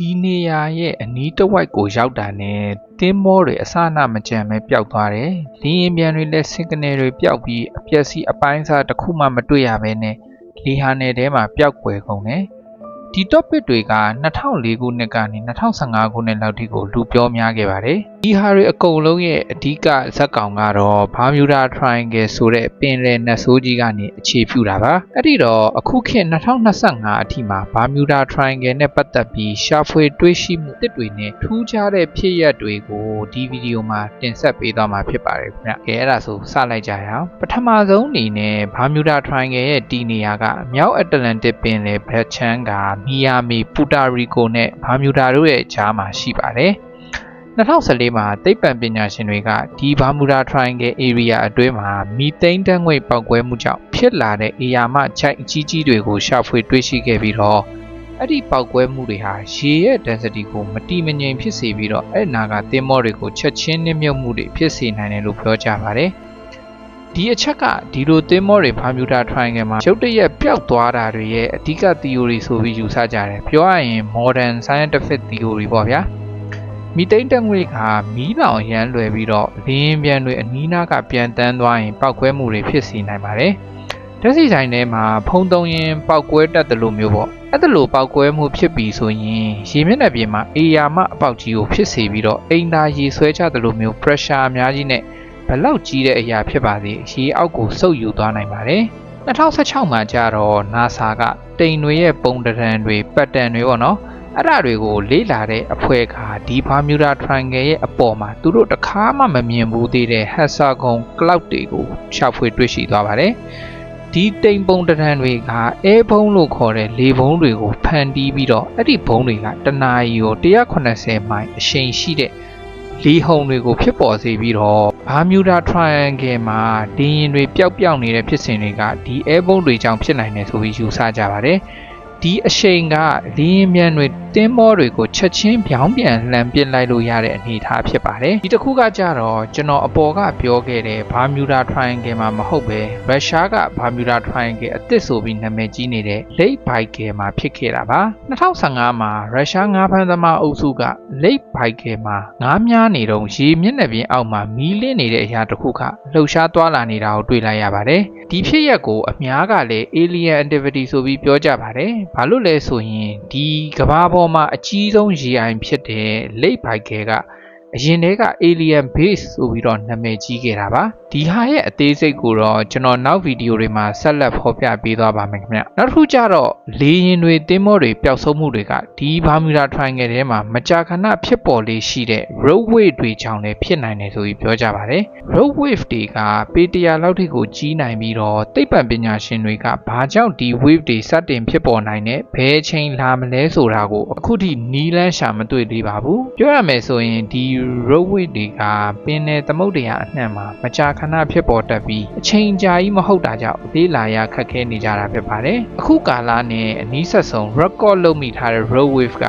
ဒီနေရာရဲ့အနီးတစ်ဝိုက်ကိုရောက်တာနဲ့တင်းမောတွေအစအနမကြံပဲပျောက်သွားတယ်။လင်းရင်ပြန်တွေလည်းစင်ကနေတွေပျောက်ပြီးအပျက်စီးအပိုင်းစားတစ်ခုမှမတွေ့ရဘဲနဲ့လေဟာနယ်ထဲမှာပျောက်ကွယ်ကုန်တယ်။ဒီ topic တွေက2004ခုနှစ်ကနေ2015ခုနှစ်လောက်ထိကိုလူပြောများခဲ့ပါတယ်။ဒီဟာတွေအကုန်လုံးရဲ့အဓိကဇက်ကောင်ကတော့ Bermuda Triangle ဆိုတဲ့ပင်လယ်နက်ဆိုးကြီးကနေအခြေပြုတာပါ။အဲ့ဒီတော့အခုခေတ်2025အထိမှာ Bermuda Triangle နဲ့ပတ်သက်ပြီးရှာဖွေတွေ့ရှိမှုတစ်တွေနဲ့ထူးခြားတဲ့ဖြစ်ရပ်တွေကိုဒီဗီဒီယိုမှာတင်ဆက်ပေးသွားမှာဖြစ်ပါတယ်ခင်ဗျ။ကဲအဲ့ဒါဆိုစလိုက်ကြရအောင်။ပထမဆုံးအနေနဲ့ Bermuda Triangle ရဲ့တည်နေရာကမြောက်အတ္တလန်တစ်ပင်လယ်ဘက်ချမ်းကမီယာမီပူတာရီကိုနဲ့ဘာမြူဒါတို့ရဲ့ကြားမှာရှိပါတယ်။ 2014မှာသိပ္ပံပညာရှင်တွေကဒီဘာမူဒါ Triangle Area အတွင်းမှာမီသိန်းတန်းငွေပောက်ကွဲမှုကြောင့်ဖြစ်လာတဲ့အရာမချိုက်အကြီးကြီးတွေကိုရှာဖွေတွေ့ရှိခဲ့ပြီးတော့အဲ့ဒီပောက်ကွဲမှုတွေဟာရေရဲ့ density ကိုမတိမငြိမ်ဖြစ်စေပြီးတော့အဲ့နာကသင်းမောတွေကိုချက်ချင်းနှိမ့်မြုပ်မှုတွေဖြစ်စေနိုင်တယ်လို့ပြောကြပါတယ်။ဒီအချက်ကဒီလိုသင်းမောတွေဘာမြူတာ triangle မှာရုတ်တရက်ပျောက်သွားတာတွေရဲ့အဓိက theory ဆိုပြီးယူဆကြတယ်။ပြောရရင် modern scientific theory ပေါ့ဗျာ။ မီသိန်းတက်ငွေကမီးလောင်ရမ်းလွယ်ပြီးတော့လင်းပြန်တွေအနီးနားကပြန်တန်းသွားရင်ပောက်ကွဲမှုတွေဖြစ်စေနိုင်ပါတယ်။ဓာတ်ဆီဆိုင်ထဲမှာဖုံးသုံးရင်ပောက်ကွဲတတ်တယ်လို့မျိုးပေါ့။အဲ့ဒါလိုပောက်ကွဲမှုဖြစ်ပြီးဆိုရင်ရေမျက်နှာပြင်မှာအေယာမအပေါက်ကြီးကိုဖြစ်စေပြီးတော့အိမ်သာရေဆွဲချတယ်လို့မျိုး pressure အများကြီးနဲ့ဘလောက်ကြီးတဲ့အရာဖြစ်ပါစေရေအောက်ကိုစုပ်ယူသွားနိုင်ပါတယ်။2016မှာကျတော့ NASA ကတိမ်တွေရဲ့ပုံတံတွေပတ်တန်တွေပေါ့နော် အဲ့ဒါတွေကိုလေ့လာတဲ့အဖွဲ့ကဒီ Bermuda Triangle ရဲ့အပေါ်မှာသူတို့တခါမှမမြင်ဘူးသေးတဲ့ hexagon cloud တွေကိုရှာဖွေတွေ့ရှိသွားပါတယ်။ဒီတိမ်ပုံတံတွေကအဲဘုံလို့ခေါ်တဲ့လေဘုံတွေကိုဖန်တီးပြီးတော့အဲ့ဒီဘုံတွေကတနာရီကို180မိုင်အရှိန်ရှိတဲ့လေဟုန်တွေကိုဖြစ်ပေါ်စေပြီးတော့ဘာမြူဒါ triangle မှာဒင်းရင်တွေပျောက်ပျောက်နေတဲ့ဖြစ်စဉ်တွေကဒီအဲဘုံတွေကြောင့်ဖြစ်နိုင်တယ်ဆိုပြီးယူဆကြပါတယ်။ဒီအရှိန်ကလင်းမြန်တွေတ င်းမောတွေကိုချက်ချင်းပြောင်းပြန်လှန်ပစ်လိုက်လို့ရတဲ့အနေအထားဖြစ်ပါတယ်ဒီတစ်ခုကကြတော့ကျွန်တော်အပေါ်ကပြောခဲ့တဲ့ဘာမြူဒါ triangle မှာမဟုတ်ပဲရုရှားကဘာမြူဒါ triangle အသစ်ဆိုပြီးနာမည်ကြီးနေတဲ့ Lake Baikal မှာဖြစ်ခဲ့တာပါ2015မှာရုရှားငါးဖမ်းသမားအုပ်စုက Lake Baikal မှာငါးများနေတော့ရေမျက်နှာပြင်အောက်မှာမီးလင်းနေတဲ့အရာတစ်ခုကလှုပ်ရှားသွားလာနေတာကိုတွေ့လိုက်ရပါတယ်ဒီဖြစ်ရပ်ကိုအများကလည်း alien activity ဆိုပြီးပြောကြပါတယ်။ဘာလို့လဲဆိုရင်ဒီကမ္ဘာပေါ်မှာအကြီးဆုံးရေအိုင်ဖြစ်တဲ့ Lake Baikal ကအရင်တည်းက alien base ဆိုပြီးတော့နာမည်ကြီးခဲ့တာပါဒီဟာရဲ့အသေးစိတ်ကိုတော့ကျွန်တော်နောက်ဗီဒီယိုတွေမှာဆက်လက်ဖော်ပြပေးသွားပါမယ်ခင်ဗျနောက်တစ်ခုကျတော့လေရင်တွေတင်းမောတွေပျောက်ဆုံးမှုတွေကဒီဘာမြူဒါ triangle ထဲမှာမကြာခဏဖြစ်ပေါ်လေးရှိတဲ့ road wave တွေကြောင့်လည်းဖြစ်နိုင်တယ်ဆိုပြီးပြောကြပါတယ် road wave တွေကပေတရာလောက်ထိကိုကြီးနိုင်ပြီးတော့သိပ္ပံပညာရှင်တွေကဘာကြောင့်ဒီ wave တွေစတင်ဖြစ်ပေါ်နိုင်တဲ့ဘယ်ချိန်လာမလဲဆိုတာကိုအခုထိနီးလန်းရှာမတွေ့သေးပါဘူးပြောရမယ်ဆိုရင်ဒီ roadway တွေကပင်နယ်သမုဒ္ဒရာအနှံ့မှာမကြာခဏဖြစ်ပေါ်တတ်ပြီးအချိန်ကြာကြီးမဟုတ်တာကြောင့်သေးလာရခက်ခဲနေကြတာဖြစ်ပါတယ်။အခုကာလနဲ့အနည်းဆက်ဆုံး record လုပ်မိထားတဲ့ road wave က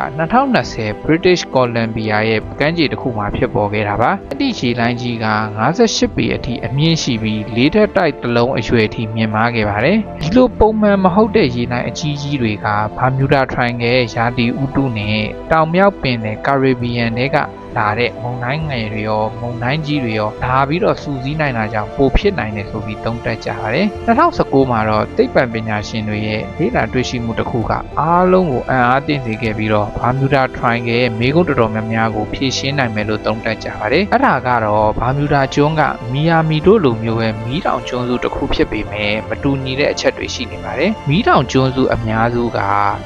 2020 British Columbia ရဲ့ကမ်းခြေတစ်ခုမှာဖြစ်ပေါ်ခဲ့တာပါ။အတိခြေလိုင်းကြီးက58ပေအထိအမြင့်ရှိပြီးလေးထက်တိုက်တစ်လုံးအရွယ်အထိမြင့်မားခဲ့ပါတယ်။ဒီလိုပုံမှန်မဟုတ်တဲ့ရေလိုင်းအကြီးကြီးတွေကဘာမြူဒါ triangle ရဲ့ရာသီဥတုနဲ့တောင်မြောက်ပင်လယ် Caribbean တွေကလာတဲ့မုန်တိုင်းငယ်တွေရောမုန်တိုင်းကြီးတွေရောလာပြီးတော့စူးစီးနိုင်တာကြောင့်ပိုဖြစ်နိုင်တယ်ဆိုပြီးသုံးသပ်ကြပါတယ်2019မှာတော့သိပ္ပံပညာရှင်တွေရဲ့လေ့လာတွေ့ရှိမှုတစ်ခုကအားလုံးကိုအံ့အားသင့်စေခဲ့ပြီးတော့ဘာမြူဒါ triangle ရဲ့မေကုန်းတော်တော်များများကိုဖြည့်ရှင်းနိုင်မယ်လို့သုံးသပ်ကြပါတယ်အဲ့ဒါကတော့ဘာမြူဒါကျွန်းကမီယာမီတို့လိုမျိုးပဲမီးတောင်ကျွန်းစုတစ်ခုဖြစ်ပေမဲ့မတူညီတဲ့အချက်တွေရှိနေပါတယ်မီးတောင်ကျွန်းစုအများစုက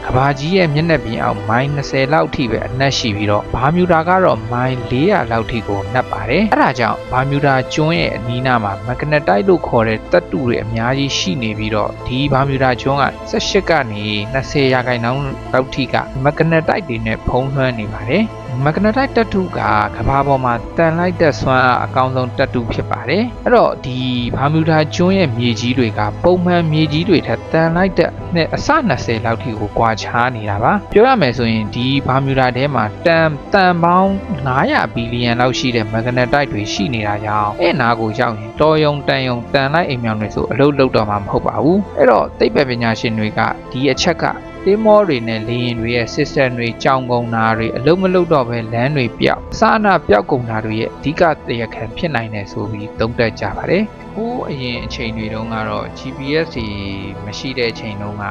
ကဘာကြီးရဲ့မျက်နှာပြင်အောက်မိုင်20လောက်ထိပဲအနက်ရှိပြီးတော့ဘာမြူဒါကတော့မိုင်400လောက်ထိကိုနှက်ပါတယ်အဲဒါကြောင့်ဘာမြူဒါကျွန်းရဲ့အနီးနားမှာမက်ဂနတိုက်လို့ခေါ်တဲ့တပ်တုတွေအများကြီးရှိနေပြီးတော့ဒီဘာမြူဒါကျွန်းက18ကနေ20ရာခိုင်နှုန်းလောက်ထိကမက်ဂနတိုက်တွေနဲ့ဖုံးလွှမ်းနေပါတယ် မက်ဂနတိုက်တပ်ထုကကမ္ဘာပေါ်မှာတန်လိုက်တဲ့စွမ်းအားအကောင်းဆုံးတပ်ထုဖြစ်ပါတယ်အဲ့တော့ဒီဘာမြူဒါကျွန်းရဲ့မြေကြီးတွေကပုံမှန်မြေကြီးတွေထက်တန်လိုက်တဲ့နဲ့အစ20လောက်ထိကိုကွာခြားနေတာပါပြောရမယ်ဆိုရင်ဒီဘာမြူဒါထဲမှာတန်တန်ပေါင်း900ဘီလီယံလောက်ရှိတဲ့မက်ဂနတိုက်တွေရှိနေတာကြောင့်အဲ့နာကိုရောက်ရင်တော်ယုံတန်ယုံတန်လိုက်အိမ်မြောင်တွေဆိုအလုပ်လုပ်တော့မှာမဟုတ်ပါဘူးအဲ့တော့သိပ္ပံပညာရှင်တွေကဒီအချက်က တင်းမောတွေနဲ့လေရင်တွေရဲ့ system တွေကြောင်ကုန်တာတွေအလုံးမလုံးတော့ပဲလမ်းတွေပြောက်အစအနပြောက်ကုန်တာတွေရဲ့အဓိကတရားခံဖြစ်နိုင်တယ်ဆိုပြီးသုံးသပ်ကြပါတယ်။ဟိုးအရင်အချိန်တွေတုန်းကတော့ GPS တွေမရှိတဲ့အချိန်တုန်းက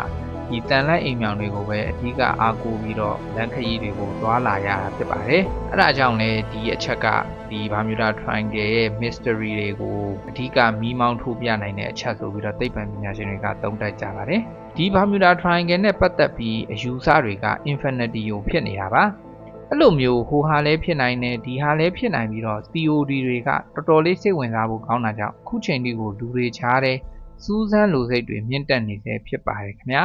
ဒီတန်လိုက်အိမ်မြောင်တွေကိုပဲအဓိကအားကိုးပြီးတော့လမ်းခရီးတွေကိုသွားလာရတာဖြစ်ပါတယ်။အဲဒါကြောင့်လည်းဒီအချက်ကဒီ Bermuda Triangle ရဲ့ mystery တွေကိုအဓိကမီးမောင်းထိုးပြနိုင်တဲ့အချက်ဆိုပြီးတော့သိပ္ပံပညာရှင်တွေကသုံးသပ်ကြပါတယ်။ဒီ Bermuda Triangle နဲ့ပတ်သက်ပြီးအယူဆတွေက infinity ကိုဖြစ်နေတာပါ။အဲ့လိုမျိုးဟိုဟာလည်းဖြစ်နိုင်တယ်ဒီဟာလည်းဖြစ်နိုင်ပြီးတော့ theory တွေကတော်တော်လေးစိတ်ဝင်စားဖို့ကောင်းတာကြောင့်အခုချိန်ဒီကိုလူတွေချားတဲ့စူးစမ်းလိုစိတ်တွေမြင့်တက်နေစေဖြစ်ပါတယ်ခင်ဗျာ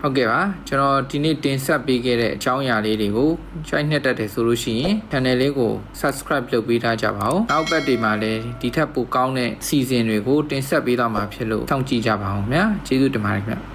ဟုတ်ကဲ့ပါကျွန်တော်ဒီနေ့တင်ဆက်ပေးခဲ့တဲ့အကြောင်းအရာလေးတွေကိုကြိုက်နှစ်တက်တယ်ဆိုလို့ရှိရင် channel လေးကို subscribe လုပ်ပေးထားကြပါဦးနောက်ပတ်တွေမှာလည်းဒီထက်ပိုကောင်းတဲ့စီစဉ်တွေကိုတင်ဆက်ပေးတော့မှာဖြစ်လို့စောင့်ကြည့်ကြပါဦးခင်ဗျာကျေးဇူးတင်ပါတယ်ခင်ဗျာ